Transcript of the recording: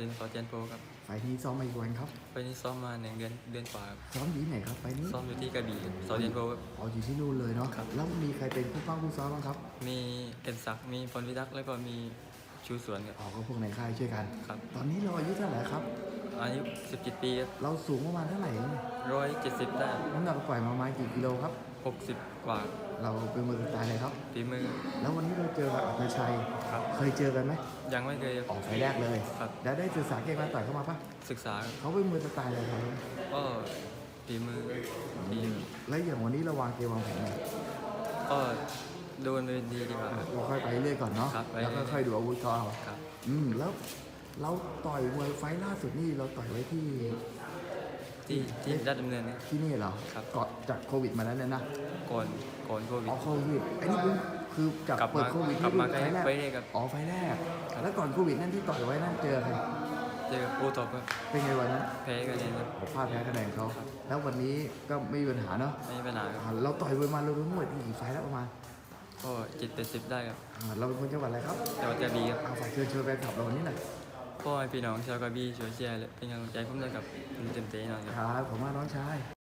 เป็นขอเจนโปรครับไฟล์นี้ซ้อมมาอีกวันครับไปนี้ซ้อมมาหนึ่งเดือนเดือนกว่าครับซ้อมอยู่ที่ไหนครับไฟล์นี้ซ้อมอยู่ที่กระบี่ครับซอเจนโปรครับ อ๋ออยู่ที่นู่นเลยเนาะครับ แล้วมีใครเป็นผู้ป้องผู้ซ้อมบ้างครับมีเอ็นศักดิ์มีพลวิทักษ์แล้วก็มีชูสวนครับ อ๋อก็พวกในค่ายช่วยกัน ครับ ตอนนี้เราอายุเท่าไหร่ครับ อายุ17ปีครับเราสูงประมาณเท่าไหร่ร้อยเจ็ดสิบได้น้ำหนักปล่อยมาประมาณกี่กิโลครับ หกสิบกว่าเราเป็นมือสไตล์อะไรครับฝีมือ แล้ววันนี้เราเจอกับอัครชัย ครับ เคยเจอกันไหมยังไม่เคยออกไฟล์แรกเลยครับ แล้วได้ศึกษาเกมการต่อยเข้ามาปะศึกษาครับเขาเป็นมือสไตล์อะไรครับก็ฝีมือดีแล้วอย่างวันนี้เราวางเกมวางแผนไงก็โดนเป็นดีดีกว่าครับ เราค่อยไปเรื่อยก่อนเนาะครับไป แล้วก็ค่อยดูอาวุธเขาเอาครับ อืมแล้วเราต่อยมวยไฟล์ล่าสุดนี่เราต่อยไว้ที่ ที่ที่รัดดำเนินเนี่ย ที่นี่เหรอครับ ก่อนจากโควิดมาแล้วเนี่ยนะก่อนก่อนโควิอ๋ดอโควิดไอ้นี่เพิ่งคือจากกลับมาเปิดโควิดกลับมานี่ไฟล์แรกครับ อ๋อไฟล์แรก แล้วก่อนโควิดนั่นที่ต่อยไว้นั่นเจอใครเจอโอท็อปครับเป็นไงวันนั้นแพ้กันเลยครับ ผมพลาดแพ้คะแนนเขาแล้ววันนี้ก็ไม่มีปัญหาเนาะไม่มีปัญหาครับ อ่าเราต่อยไปมาเรารู้หมดกี่ไฟล์แล้วประมาณก็จิตเป็นสิบได้ครับอ่าเราเป็นคนจังหวัดอะไรครับแต่ว่าจะดีครับเอาฝากเชิญชวนแฟนคลับเราวันนี้หน่อย ก็ให้พี่น้องชาวกระบี่ช่วยเชียร์และเป็นกำลังใจผมด้วยกับผมเต็มที่แน่นอนครับ ครับผมว่าน้องชาย